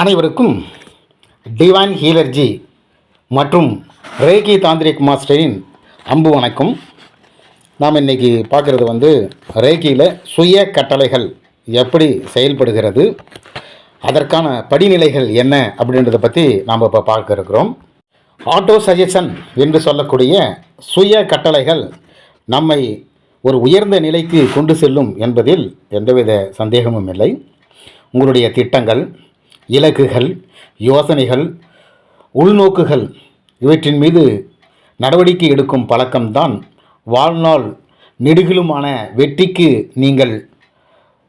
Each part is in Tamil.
அனைவருக்கும் டிவைன் ஹீலர்ஜி மற்றும் ரேகி தாந்திரிக் மாஸ்டரின் அம்பு வணக்கம். நாம் இன்றைக்கி பார்க்குறது வந்து ரேகியில் சுய கட்டளைகள் எப்படி செயல்படுகிறது அதற்கான படிநிலைகள் என்ன அப்படின்றத பற்றி நாம் இப்போ பார்க்க இருக்கிறோம். ஆட்டோ சஜஷன் என்று சொல்லக்கூடிய சுய கட்டளைகள் நம்மை ஒரு உயர்ந்த நிலைக்கு கொண்டு செல்லும் என்பதில் எந்தவித சந்தேகமும் இல்லை. உங்களுடைய திட்டங்கள் இலக்குகள் யோசனைகள் உள்நோக்குகள் இவற்றின் மீது நடவடிக்கை எடுக்கும் பழக்கம்தான் வாழ்நாள் நெடுகிலுமான வெற்றிக்கு நீங்கள்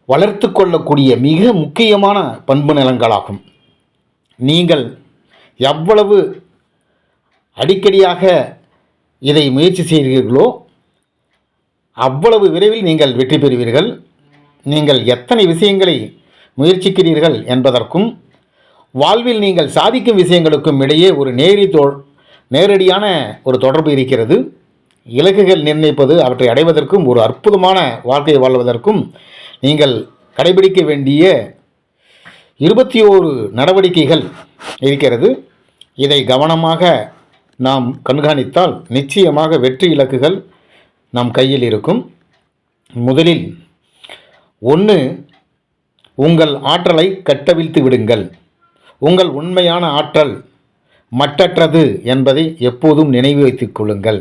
வளர்த்து கொள்ளக்கூடிய மிக முக்கியமான பண்பு நலன்களாகும் நீங்கள் எவ்வளவு அடிக்கடியாக இதை முயற்சி செய்கிறீர்களோ அவ்வளவு விரைவில் நீங்கள் வெற்றி பெறுவீர்கள். நீங்கள் எத்தனை விஷயங்களை முயற்சிக்கிறீர்கள் என்பதற்கும் வாழ்வில் நீங்கள் சாதிக்கும் விஷயங்களுக்கும் இடையே ஒரு நேரி தோ நேரடியான ஒரு தொடர்பு இருக்கிறது. இலக்குகள் நிர்ணயிப்பது அவற்றை அடைவதற்கும் ஒரு அற்புதமான வாழ்க்கையை வாழ்வதற்கும் நீங்கள் கடைபிடிக்க வேண்டிய இருபத்தி ஓரு நடவடிக்கைகள் இருக்கிறது. இதை கவனமாக நாம் கண்காணித்தால் நிச்சயமாக வெற்றி இலக்குகள் நம் கையில் இருக்கும். முதலில் ஒன்று உங்கள் ஆற்றலை கட்டவிழ்த்து விடுங்கள். உங்கள் உண்மையான ஆற்றல் மட்டற்றது என்பதை எப்போதும் நினைவு வைத்துக் கொள்ளுங்கள்.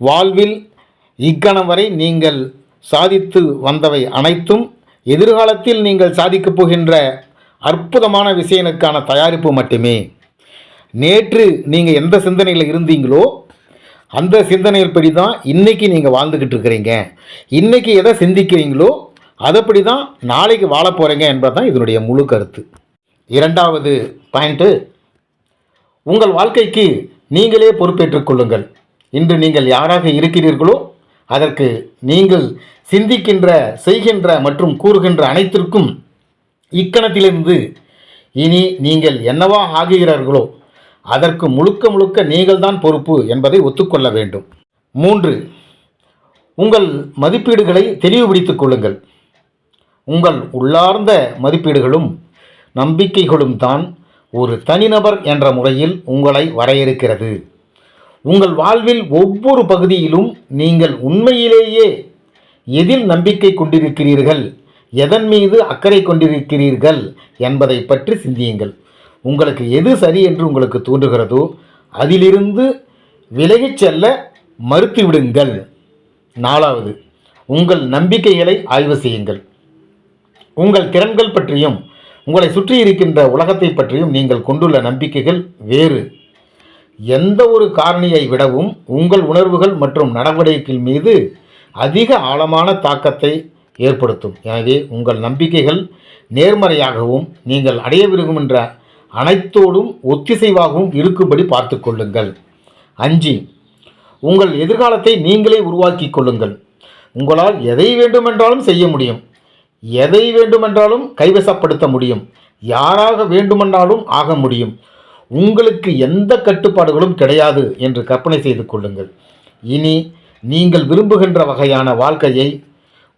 வாழ்வில் இக்கணம் வரை நீங்கள் சாதித்து வந்தவை அனைத்தும் எதிர்காலத்தில் நீங்கள் சாதிக்கப் போகின்ற அற்புதமான விஷயனுக்கான தயாரிப்பு மட்டுமே. நேற்று நீங்கள் எந்த சிந்தனையில் இருந்தீங்களோ அந்த சிந்தனையின்படி தான் இன்றைக்கி நீங்கள் வாழ்ந்துக்கிட்டு இருக்கிறீங்க. இன்றைக்கி எதை சிந்திக்கிறீங்களோ அதுபடி தான் நாளைக்கு வாழ போகிறீங்க என்பது தான் இதனுடைய முழு கருத்து. இரண்டாவது பாயிண்ட்டு உங்கள் வாழ்க்கைக்கு நீங்களே பொறுப்பேற்றுக் கொள்ளுங்கள். இன்று நீங்கள் யாராக இருக்கிறீர்களோ அதற்கு நீங்கள் சிந்திக்கின்ற செய்கின்ற மற்றும் கூறுகின்ற அனைத்திற்கும் இக்கணத்திலிருந்து இனி நீங்கள் என்னவா ஆகுகிறார்களோ அதற்கு முழுக்க முழுக்க நீங்கள்தான் பொறுப்பு என்பதை ஒத்துக்கொள்ள வேண்டும். மூன்று உங்கள் மதிப்பீடுகளை தெளிவுபடுத்திக் கொள்ளுங்கள். உங்கள் உள்ளார்ந்த மதிப்பீடுகளும் நம்பிக்கைகளும் தான் ஒரு தனிநபர் என்ற முறையில் உங்களை வரையறுக்கிறது. உங்கள் வாழ்வில் ஒவ்வொரு பகுதியிலும் நீங்கள் உண்மையிலேயே எதில் நம்பிக்கை கொண்டிருக்கிறீர்கள் எதன் மீது அக்கறை கொண்டிருக்கிறீர்கள் என்பதை பற்றி சிந்தியுங்கள். உங்களுக்கு எது சரி என்று உங்களுக்கு தோன்றுகிறதோ அதிலிருந்து விலகிச் செல்ல மறுத்துவிடுங்கள். நாலாவது உங்கள் நம்பிக்கைகளை ஆய்வு செய்யுங்கள். உங்கள் திறன்கள் பற்றியும் உங்களை சுற்றி இருக்கின்ற உலகத்தை பற்றியும் நீங்கள் கொண்டுள்ள நம்பிக்கைகள் வேறு. எந்த ஒரு காரணியை விடவும் உங்கள் உணர்வுகள் மற்றும் நடவடிக்கைகள் மீது அதிக ஆழமான தாக்கத்தை ஏற்படுத்தும். எனவே உங்கள் நம்பிக்கைகள் நேர்மறையாகவும் நீங்கள் அடைய விரும்புகின்ற அனைத்தோடும் ஒத்திசைவாகவும் இருக்கும்படி பார்த்து கொள்ளுங்கள். அஞ்சு உங்கள் எதிர்காலத்தை நீங்களே உருவாக்கி கொள்ளுங்கள். உங்களால் எதை வேண்டுமென்றாலும் செய்ய முடியும். எதை வேண்டுமென்றாலும் கைவசப்படுத்த முடியும். யாராக வேண்டுமென்றாலும் ஆக முடியும். உங்களுக்கு எந்த கட்டுப்பாடுகளும் கிடையாது என்று கற்பனை செய்து கொள்ளுங்கள். இனி நீங்கள் விரும்புகின்ற வகையான வாழ்க்கையை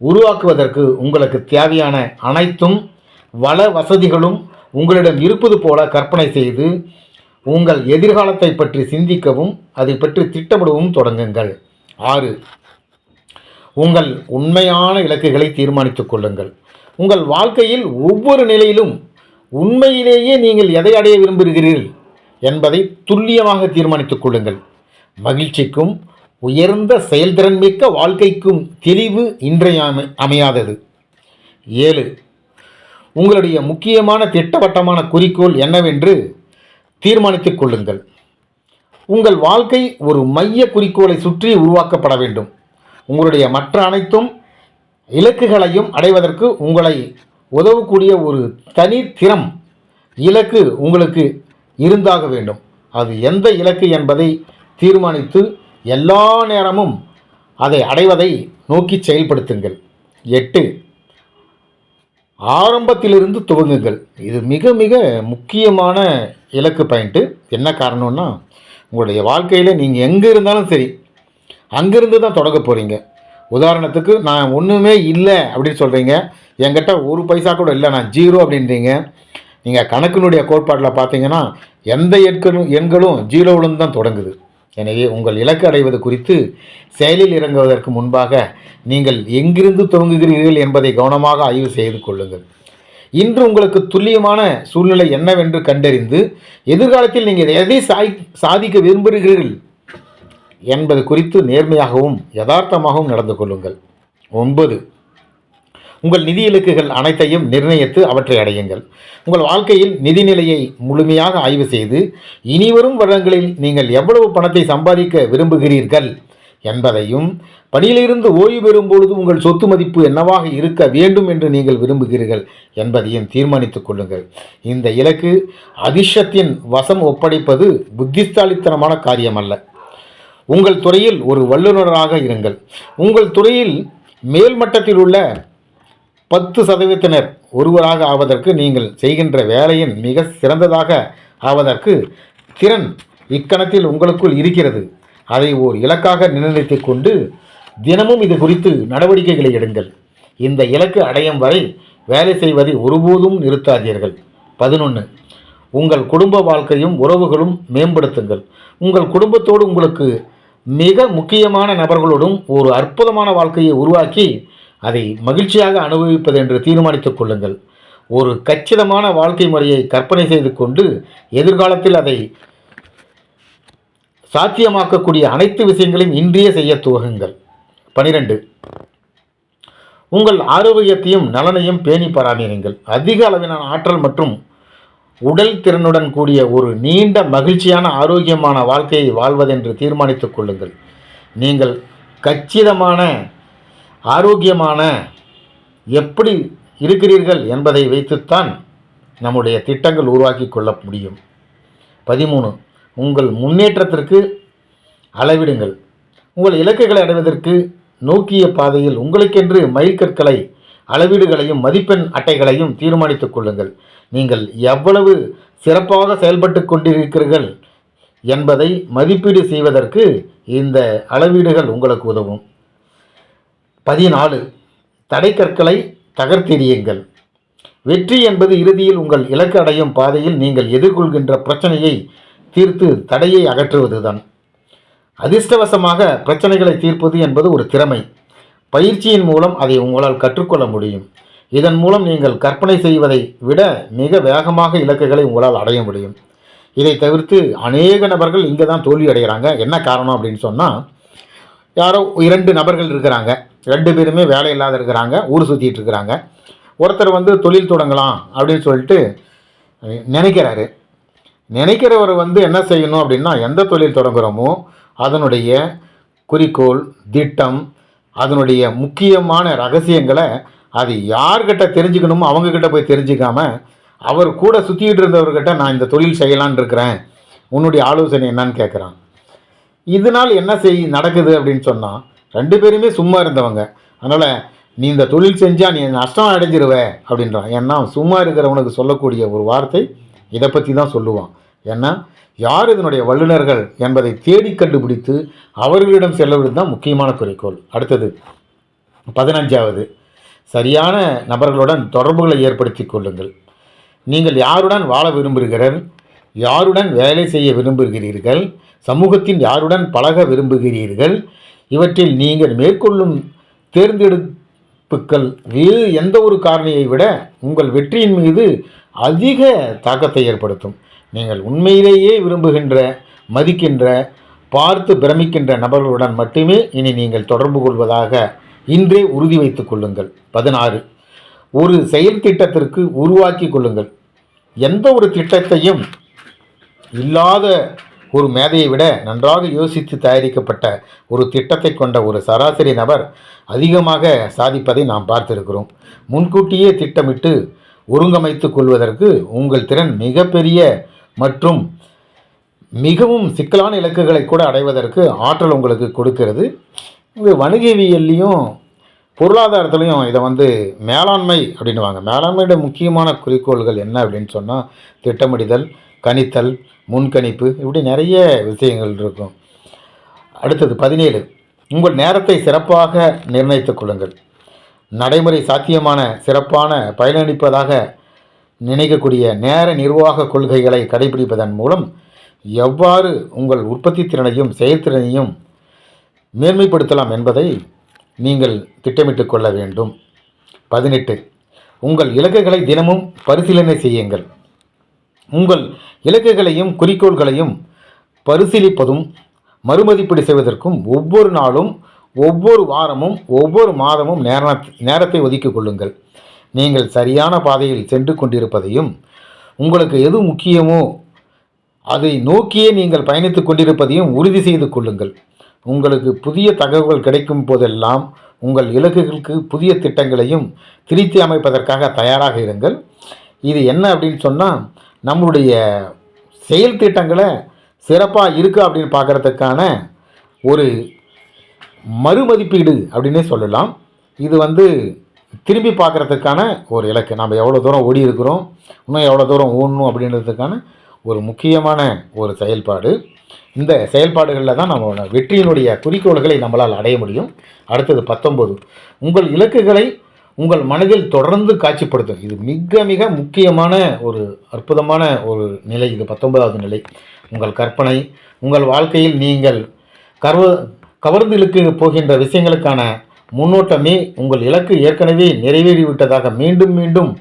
உருவாக்குவதற்கு உங்களுக்கு தேவையான அனைத்தும் வள வசதிகளும் உங்களிடம் இருப்பது போல கற்பனை செய்து உங்கள் எதிர்காலத்தை பற்றி சிந்திக்கவும் அதை பற்றி திட்டமிடவும் தொடங்குங்கள். ஆறு. உங்கள் உண்மையான இலக்குகளை தீர்மானித்துக் கொள்ளுங்கள். உங்கள் வாழ்க்கையில் ஒவ்வொரு நிலையிலும் உண்மையிலேயே நீங்கள் எதை அடைய விரும்புகிறீர்கள் என்பதை துல்லியமாக தீர்மானித்துக் கொள்ளுங்கள். மகிழ்ச்சிக்கும் உயர்ந்த செயல்திறன் மிக்க வாழ்க்கைக்கும் தெளிவு இன்றைய அமையாதது. ஏழு உங்களுடைய முக்கியமான திட்டவட்டமான குறிக்கோள் என்னவென்று தீர்மானித்துக் கொள்ளுங்கள். உங்கள் வாழ்க்கை ஒரு மைய குறிக்கோளை சுற்றி உருவாக்கப்பட வேண்டும். உங்களுடைய மற்ற அனைத்தும் இலக்குகளையும் அடைவதற்கு உங்களை உதவக்கூடிய ஒரு தனி திறம் இலக்கு உங்களுக்கு இருந்தாக வேண்டும். அது எந்த இலக்கு என்பதை தீர்மானித்து எல்லா நேரமும் அதை அடைவதை நோக்கி செயல்படுத்துங்கள். எட்டு ஆரம்பத்திலிருந்து துவங்குங்கள். இது மிக மிக முக்கியமான இலக்கு பாயிண்ட்டு என்ன காரணம்னா உங்களுடைய வாழ்க்கையில் நீங்கள் எங்கே இருந்தாலும் சரி அங்கேருந்து தான் தொடங்க போகிறீங்க உதாரணத்துக்கு நான் ஒன்றுமே இல்லை அப்படின்னு சொல்கிறீங்க என்கிட்ட ஒரு பைசா கூட இல்லை நான் ஜீரோ அப்படின்றீங்க. நீங்கள் கணக்கினுடைய கோட்பாட்டில் பார்த்தீங்கன்னா எந்த எண்களும் எண்களும் ஜீரோவிலும் தான் தொடங்குது. எனவே உங்கள் இலக்கு அடைவது குறித்து செயலில் இறங்குவதற்கு முன்பாக நீங்கள் எங்கிருந்து துவங்குகிறீர்கள் என்பதை கவனமாக ஆய்வு செய்து கொள்ளுங்கள். இன்று உங்களுக்கு துல்லியமான சூழ்நிலை என்னவென்று கண்டறிந்து எதிர்காலத்தில் நீங்கள் எதை சாய் சாதிக்க விரும்புகிறீர்கள் என்பது குறித்து நேர்மையாகவும் யதார்த்தமாகவும் நடந்து கொள்ளுங்கள். ஒன்பது உங்கள் நிதி இலக்குகள் அனைத்தையும் நிர்ணயித்து அவற்றை அடையுங்கள். உங்கள் வாழ்க்கையில் நிதி நிலையை முழுமையாக ஆய்வு செய்து இனிவரும் வருடங்களில் நீங்கள் எவ்வளவு பணத்தை சம்பாதிக்க விரும்புகிறீர்கள் என்பதையும் பணியிலிருந்து ஓய்வு பெறும் பொழுது உங்கள் சொத்து மதிப்பு என்னவாக இருக்க வேண்டும் என்று நீங்கள் விரும்புகிறீர்கள் என்பதையும் தீர்மானித்துக் கொள்ளுங்கள். இந்த இலக்கு அதிர்ஷ்டத்தின் வசம் ஒப்படைப்பது புத்திஸ்தாலித்தனமான காரியமல்ல. உங்கள் துறையில் ஒரு வல்லுநராக இருங்கள். உங்கள் துறையில் மேல்மட்டத்தில் உள்ள பத்து சதவீதத்தினர் ஒருவராக ஆவதற்கு நீங்கள் செய்கின்ற வேலையின் மிக சிறந்ததாக ஆவதற்கு திறன் இக்கணத்தில் உங்களுக்குள் இருக்கிறது. அதை ஓர் இலக்காக நிர்ணயித்து கொண்டு தினமும் இது குறித்து நடவடிக்கைகளை எடுங்கள். இந்த இலக்கு அடையும் வரை வேலை செய்வதை ஒருபோதும் நிறுத்தாதீர்கள். பதினொன்று உங்கள் குடும்ப வாழ்க்கையும் உறவுகளும் மேம்படுத்துங்கள். உங்கள் குடும்பத்தோடு உங்களுக்கு மிக முக்கியமான நபர்களோடும் ஒரு அற்புதமான வாழ்க்கையை உருவாக்கி அதை மகிழ்ச்சியாக அனுபவிப்பது என்று தீர்மானித்துக் கொள்ளுங்கள். ஒரு கச்சிதமான வாழ்க்கை முறையை கற்பனை செய்து கொண்டு எதிர்காலத்தில் அதை சாத்தியமாக்கக்கூடிய அனைத்து விஷயங்களையும் இன்றைய செய்ய துவகுங்கள் பனிரெண்டு. உங்கள் ஆரோக்கியத்தையும் நலனையும் பேணி பராமரிங்கள் அதிக அளவிலான ஆற்றல் மற்றும் உடல் திறனுடன் கூடிய ஒரு நீண்ட மகிழ்ச்சியான ஆரோக்கியமான வாழ்க்கையை வாழ்வதென்று தீர்மானித்துக் கொள்ளுங்கள். நீங்கள் கச்சிதமான ஆரோக்கியமான எப்படி இருக்கிறீர்கள் என்பதை வைத்துத்தான் நம்முடைய திட்டங்கள் உருவாக்கி கொள்ள முடியும். பதிமூணு உங்கள் முன்னேற்றத்திற்கு அளவிடுங்கள். உங்கள் இலக்குகளை அடைவதற்கு நோக்கிய பாதையில் உங்களுக்கென்று மைல்கற்களை அளவீடுகளையும் மதிப்பெண் அட்டைகளையும் தீர்மானித்துக் கொள்ளுங்கள். நீங்கள் எவ்வளவு சிறப்பாக செயல்பட்டு கொண்டிருக்கிறீர்கள் என்பதை மதிப்பீடு செய்வதற்கு இந்த அளவீடுகள் உங்களுக்கு உதவும். பதினாலு தடைக்கற்களை தகர்த்தெறியுங்கள். வெற்றி என்பது இறுதியில் உங்கள் இலக்கு அடையும் பாதையில் நீங்கள் எதிர்கொள்கின்ற பிரச்சனையை தீர்த்து தடையை அகற்றுவதுதான். அதிர்ஷ்டவசமாக பிரச்சனைகளை தீர்ப்பது என்பது ஒரு திறமை. பயிற்சியின் மூலம் அதை உங்களால் கற்றுக்கொள்ள முடியும். இதன் மூலம் நீங்கள் கற்பனை செய்வதை விட மிக வேகமாக இலக்குகளை உங்களால் அடைய முடியும். இதை தவிர்த்து அநேக நபர்கள் இங்கே தான் தோல்வி அடைகிறாங்க. என்ன காரணம் அப்படின்னு சொன்னால் யாரோ இரண்டு நபர்கள் இருக்கிறாங்க. ரெண்டு பேருமே வேலை இல்லாத இருக்கிறாங்க. ஊர் சுற்றிட்டு இருக்கிறாங்க. ஒருத்தர் வந்து தொழில் தொடங்கலாம் அப்படின்னு சொல்லிட்டு நினைக்கிறாரு. நினைக்கிறவர் வந்து என்ன செய்யணும் அப்படின்னா எந்த தொழில் தொடங்குகிறோமோ அதனுடைய குறிக்கோள் திட்டம் அதனுடைய முக்கியமான ரகசியங்களை அது யார்கிட்ட தெரிஞ்சுக்கணுமோ அவங்கக்கிட்ட போய் தெரிஞ்சுக்காம அவர் கூட சுற்றிக்கிட்டு இருந்தவர்கிட்ட நான் இந்த தொழில் செய்யலான் இருக்கிறேன். உன்னுடைய ஆலோசனை என்னன்னு கேட்குறான் இதனால் என்ன செய் நடக்குது அப்படின்னு சொன்னால் ரெண்டு பேருமே சும்மா இருந்தவங்க. அதனால் நீ இந்த தொழில் செஞ்சால் நீ நஷ்டம் அடைஞ்சிருவ அப்படின்றான். ஏன்னா சும்மா இருக்கிறவனுக்கு சொல்லக்கூடிய ஒரு வார்த்தை இதை பற்றி தான் சொல்லுவான். ஏன்னா யார் இதனுடைய வல்லுநர்கள் என்பதை தேடி கண்டுபிடித்து அவர்களிடம் செல்லவிடும் தான் முக்கியமான குறிக்கோள். அடுத்தது பதினஞ்சாவது சரியான நபர்களுடன் தொடர்புகளை ஏற்படுத்தி கொள்ளுங்கள். நீங்கள் யாருடன் வாழ விரும்புகிறீர்கள்? யாருடன் வேலை செய்ய விரும்புகிறீர்கள்? சமூகத்தின் யாருடன் பழக விரும்புகிறீர்கள்? இவற்றில் நீங்கள் மேற்கொள்ளும் தேர்ந்தெடுப்புகள் வேறு எந்த ஒரு காரணியை விட உங்கள் வெற்றியின் மீது அதிக தாக்கத்தை ஏற்படுத்தும். நீங்கள் உண்மையிலேயே விரும்புகின்ற மதிக்கின்ற பார்த்து பிரமிக்கின்ற நபர்களுடன் மட்டுமே இனி நீங்கள் தொடர்பு கொள்வதாக இன்றே உறுதி வைத்துக் கொள்ளுங்கள். பதினாறு. ஒரு செயல் திட்டத்திற்கு உருவாக்கி கொள்ளுங்கள். எந்த ஒரு திட்டத்தையும் இல்லாத ஒரு மேதையை விட நன்றாக யோசித்து தயாரிக்கப்பட்ட ஒரு திட்டத்தை கொண்ட ஒரு சராசரி நபர் அதிகமாக சாதிப்பதை நாம் பார்த்திருக்கிறோம். முன்கூட்டியே திட்டமிட்டு ஒருங்கமைத்து கொள்வதற்கு உங்கள் திறன் மிகப்பெரிய மற்றும் மிகவும் சிக்கலான இலக்குகளை கூட அடைவதற்கு ஆற்றல் உங்களுக்கு கொடுக்கிறது. இது வணிகவியல்லையும் பொருளாதாரத்துலேயும் இதை வந்து மேலாண்மை அப்படின்னுவாங்க. மேலாண்மையோட முக்கியமான குறிக்கோள்கள் என்ன அப்படின்னு சொன்னால் திட்டமிடுதல் கணித்தல் முன்கணிப்பு இப்படி நிறைய விஷயங்கள் இருக்கும். அடுத்தது பதினேழு. உங்கள் நேரத்தை சிறப்பாக நிர்ணயித்துக் கொள்ளுங்கள். நடைமுறை சாத்தியமான சிறப்பான பயனளிப்பதாக நினைக்கக்கூடிய நேர நிர்வாக கொள்கைகளை கடைபிடிப்பதன் மூலம் எவ்வாறு உங்கள் உற்பத்தி திறனையும் செயல்திறனையும் மேன்மைப்படுத்தலாம் என்பதை நீங்கள் திட்டமிட்டு கொள்ள வேண்டும். பதினெட்டு உங்கள் இலக்குகளை தினமும் பரிசீலனை செய்யுங்கள். உங்கள் இலக்குகளையும் குறிக்கோள்களையும் பரிசீலிப்பதும் மறுமதிப்பீடு செய்வதற்கும் ஒவ்வொரு நாளும் ஒவ்வொரு வாரமும் ஒவ்வொரு மாதமும் நேர நேரத்தை ஒதுக்கிக் கொள்ளுங்கள். நீங்கள் சரியான பாதையில் சென்று கொண்டிருப்பதையும் உங்களுக்கு எது முக்கியமோ அதை நோக்கியே நீங்கள் பயணித்து கொண்டிருப்பதையும் உறுதி செய்து கொள்ளுங்கள். உங்களுக்கு புதிய தகவல்கள் கிடைக்கும் போதெல்லாம் உங்கள் இலக்குகளுக்கு புதிய திட்டங்களையும் திருத்தி அமைப்பதற்காக தயாராக இருங்கள். இது என்ன அப்படின்னு சொன்னால் நம்மளுடைய செயல் திட்டங்களை சிறப்பாக இருக்குது அப்படின்னு பார்க்குறதுக்கான ஒரு மறுமதிப்பீடு அப்படின்னே சொல்லலாம். இது வந்து திரும்பி பார்க்குறதுக்கான ஒரு இலக்கு. நம்ம எவ்வளோ தூரம் ஓடி இருக்கிறோம் இன்னும் எவ்வளோ தூரம் ஓடணும் அப்படின்றதுக்கான ஒரு முக்கியமான ஒரு செயல்பாடு. இந்த செயல்பாடுகளில் தான் நம்ம வெற்றியினுடைய குறிக்கோள்களை நம்மளால் அடைய முடியும். அடுத்தது பத்தொன்பது. உங்கள் இலக்குகளை உங்கள் மனதில் தொடர்ந்து காட்சிப்படுத்தும் இது மிக மிக முக்கியமான ஒரு அற்புதமான ஒரு நிலை. இது பத்தொன்பதாவது நிலை. உங்கள் கற்பனை உங்கள் வாழ்க்கையில் நீங்கள் கர்வ கவர்ந்து இழுக்கு போகின்ற விஷயங்களுக்கான முன்னோட்டமே உங்கள் இலக்கு ஏற்கனவே நிறைவேறிவிட்டதாக மீண்டும் மீண்டும்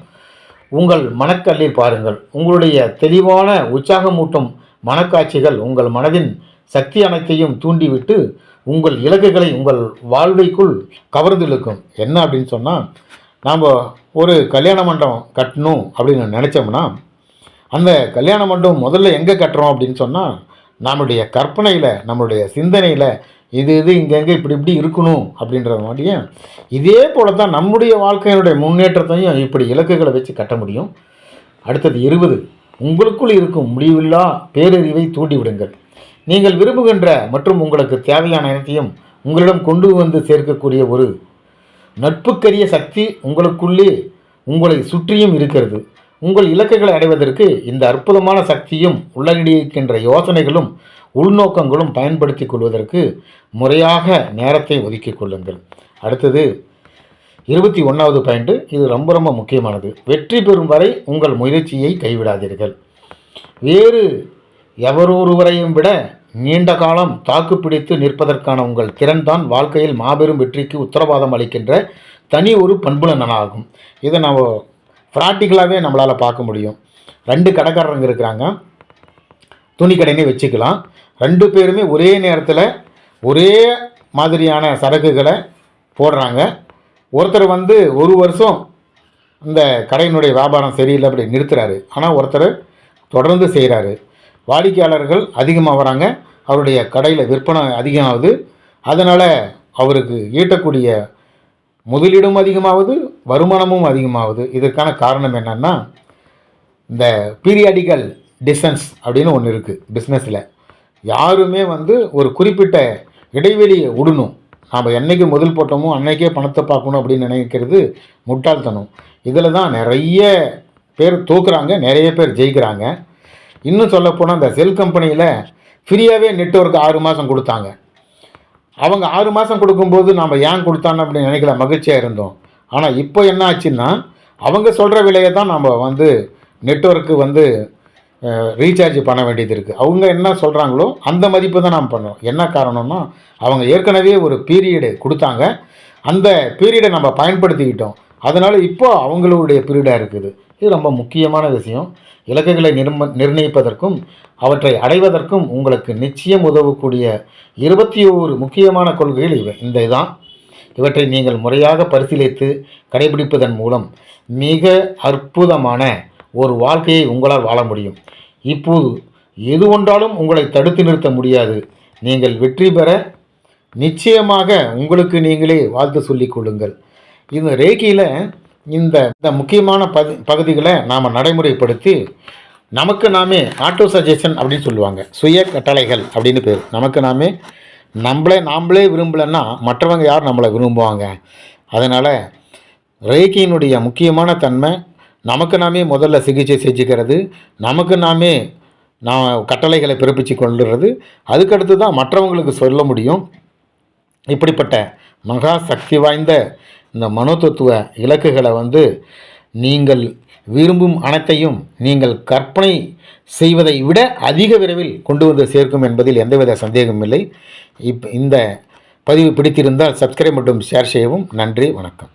உங்கள் மனக்கல்லில் பாருங்கள். உங்களுடைய தெளிவான உற்சாகமூட்டும் மனக்காட்சிகள் உங்கள் மனதின் சக்தி அனைத்தையும் தூண்டிவிட்டு உங்கள் இலக்குகளை உங்கள் வாழ்வைக்குள் கவர்ந்திழுக்கும் என்ன அப்படின்னு சொன்னால் நாம் ஒரு கல்யாண மண்டபம் கட்டணும் அப்படின்னு நினச்சோம்னா அந்த கல்யாண மண்டபம் முதல்ல எங்கே கட்டுறோம் அப்படின்னு சொன்னால் நம்முடைய கற்பனையில் நம்மளுடைய சிந்தனையில் இது இது இங்கங்கே இப்படி இப்படி இருக்கணும் அப்படின்ற மாதிரியும் இதே போல தான் நம்முடைய வாழ்க்கையினுடைய முன்னேற்றத்தையும் இப்படி இலக்குகளை வச்சு கட்ட முடியும். அடுத்தது இருபது. உங்களுக்குள் இருக்கும் முடிவில்லா பேரறிவை தூண்டிவிடுங்கள். நீங்கள் விரும்புகின்ற மற்றும் உங்களுக்கு தேவையான அனைத்தையும் உங்களிடம் கொண்டு வந்து சேர்க்கக்கூடிய ஒரு நட்புக்கரிய சக்தி உங்களுக்குள்ளே உங்களை சுற்றியும் இருக்கிறது. உங்கள் இலக்குகளை அடைவதற்கு இந்த அற்புதமான சக்தியும் உள்ளடங்கியிருக்கின்ற யோசனைகளும் உள்நோக்கங்களும் பயன்படுத்திக் கொள்வதற்கு முறையாக நேரத்தை ஒதுக்கிக் கொள்ளுங்கள். அடுத்தது இருபத்தி ஒன்றாவது பாயிண்ட்டு இது ரொம்ப ரொம்ப முக்கியமானது. வெற்றி பெறும் வரை உங்கள் முயற்சியை கைவிடாதீர்கள். வேறு எவரொருவரையும் விட நீண்ட காலம் தாக்குப்பிடித்து நிற்பதற்கான உங்கள் திறன்தான் வாழ்க்கையில் மாபெரும் வெற்றிக்கு உத்தரவாதம் அளிக்கின்ற தனி ஒரு பண்புலனாகும் இதை நம்ம ப்ராக்டிக்கலாகவே நம்மளால் பார்க்க முடியும். ரெண்டு கடைக்காரங்க இருக்கிறாங்க. துணி கடைனே வச்சுக்கலாம். ரெண்டு பேருமே ஒரே நேரத்தில் ஒரே மாதிரியான சரக்குகளை போடுறாங்க. ஒருத்தர் வந்து ஒரு வருஷம் இந்த கடையினுடைய வியாபாரம் சரியில்லை அப்படி நிறுத்துறாரு. ஆனால் ஒருத்தர் தொடர்ந்து செய்கிறாரு வாடிக்கையாளர்கள் அதிகமாக வராங்க. அவருடைய கடையில் விற்பனை அதிகமாகுது. அதனால் அவருக்கு ஈட்டக்கூடிய முதலீடும் அதிகமாகுது வருமானமும் அதிகமாகுது. இதற்கான காரணம் என்னென்னா இந்த பீரியாடிக்கல் டிஸ்டன்ஸ் அப்படின்னு ஒன்று இருக்குது பிஸ்னஸில் யாருமே வந்து ஒரு குறிப்பிட்ட இடைவெளியை விடணும் நாம் என்னைக்கு முதல் போட்டோமோ அன்னைக்கே பணத்தை பார்க்கணும் அப்படின்னு நினைக்கிறது முட்டாள்தனம். இதில் தான் நிறைய பேர் தூக்குறாங்க நிறைய பேர் ஜெயிக்கிறாங்க. இன்னும் சொல்லப்போனால் இந்த செல் கம்பெனியில் ஃப்ரீயாகவே நெட்வொர்க் ஆறு மாதம் கொடுத்தாங்க. அவங்க ஆறு மாதம் கொடுக்கும்போது நாம் ஏன் கொடுத்தான்னு அப்படின்னு நினைக்கல மகிழ்ச்சியாக இருந்தோம். ஆனால் இப்போ என்ன ஆச்சுன்னா அவங்க சொல்கிற விலையை தான் நம்ம வந்து நெட்ஒர்க்கு வந்து ரீசார்ஜ் பண்ண வேண்டியது இருக்குது அவங்க என்ன சொல்கிறாங்களோ அந்த மதிப்பு தான் நாம் பண்ணோம் என்ன காரணம்னா அவங்க ஏற்கனவே ஒரு பீரியடு கொடுத்தாங்க. அந்த பீரியடை நம்ம பயன்படுத்திக்கிட்டோம். அதனால் இப்போ அவங்களுடைய பீரியடாக இருக்குது. இது ரொம்ப முக்கியமான விஷயம். இலக்குகளை நிர்ம நிர்ணயிப்பதற்கும் அவற்றை அடைவதற்கும் உங்களுக்கு நிச்சயம் உதவக்கூடிய இருபத்தி ஓரு முக்கியமான கொள்கைகள் இவை. இந்த இதான். இவற்றை நீங்கள் முறையாக பரிசீலித்து கடைபிடிப்பதன் மூலம் மிக அற்புதமான ஒரு வாழ்க்கையை உங்களால் வாழ முடியும். இப்போது எது ஒன்றாலும் உங்களை தடுத்து நிறுத்த முடியாது. நீங்கள் வெற்றி பெற நிச்சயமாக உங்களுக்கு நீங்களே வாழ்த்து சொல்லிக் கொள்ளுங்கள். இந்த ரேக்கியில் இந்த இந்த முக்கியமான பதி பகுதிகளை நாம் நடைமுறைப்படுத்தி நமக்கு நாமே ஆட்டோ சஜஷன் அப்படின்னு சொல்லுவாங்க. சுய கட்டளைகள் அப்படின்னு பேர். நமக்கு நாமே நம்மளே நாம்ளே விரும்பலைன்னா மற்றவங்க யார் நம்மளை விரும்புவாங்க? அதனால் ரேக்கியினுடைய முக்கியமான தன்மை நமக்கு நாமே முதல்ல சிகிச்சை செஞ்சுக்கிறது நமக்கு நாமே நான் கட்டளைகளை பிறப்பிச்சு கொண்டுறது அதுக்கடுத்து தான் மற்றவங்களுக்கு சொல்ல முடியும். இப்படிப்பட்ட மகா சக்தி வாய்ந்த இந்த மனோதத்துவ இலக்குகளை வந்து நீங்கள் விரும்பும் அனைத்தையும் நீங்கள் கற்பனை செய்வதை விட அதிக விரைவில் கொண்டு வந்து சேர்க்கும் என்பதில் எந்தவித சந்தேகமும் இல்லை. இப் இந்த பதிவு பிடித்திருந்தால் சப்ஸ்கிரைப் மற்றும் ஷேர் செய்யவும் நன்றி வணக்கம்.